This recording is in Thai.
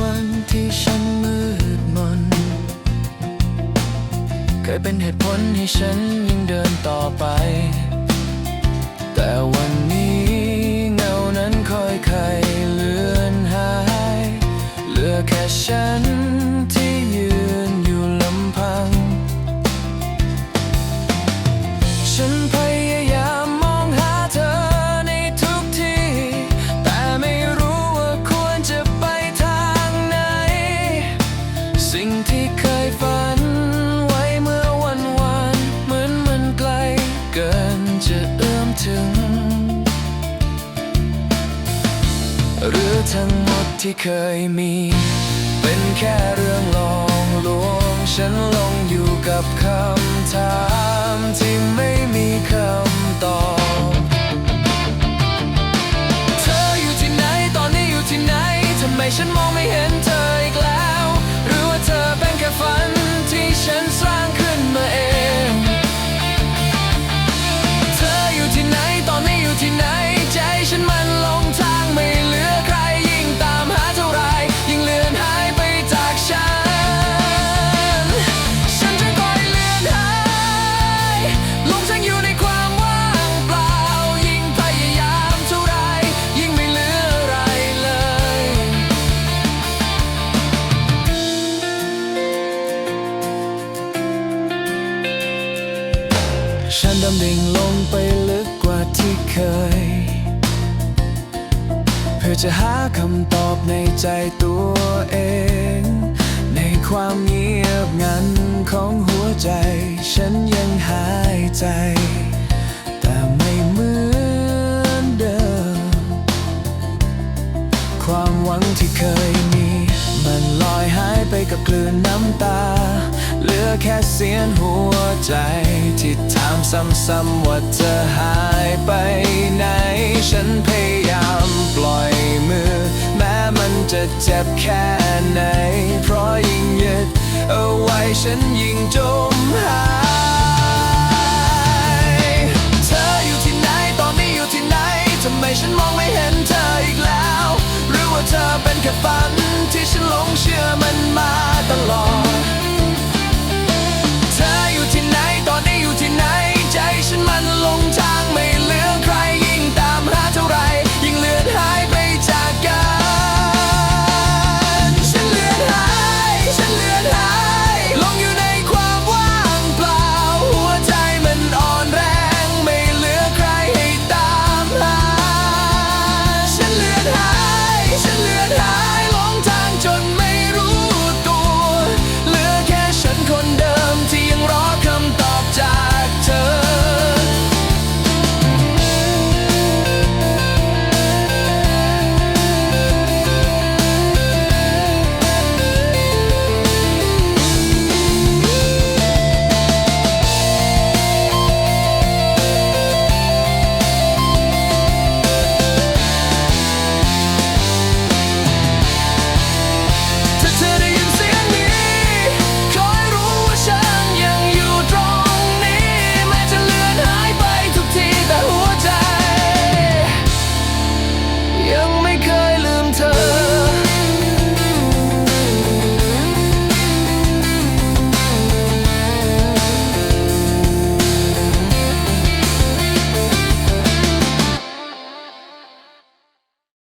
วันที่ฉันมืดมน เคยเป็นเหตุผลให้ฉันยิ่งเดินต่อไป หรือทั้งหมดที่เคยมี เป็นแค่เรื่องหลองลวงฉันลงอยู่ ดำดิ่งลงไปลึกกว่าที่เคย เพื่อจะหาคำตอบในใจตัวเอง ในความเงียบงันของหัวใจ ฉันยังหายใจ แต่ไม่เหมือนเดิม ความหวังที่เคยมี มันลอยหายไปกับคลื่นน้ำตา เสียงหัวใจที่ถามซ้ำๆว่าเธอหายไปไหน ฉันพยายามปล่อยมือ แม้มันจะเจ็บแค่ไหน เพราะยิ่งยึดเอาไว้ฉันยิ่งจม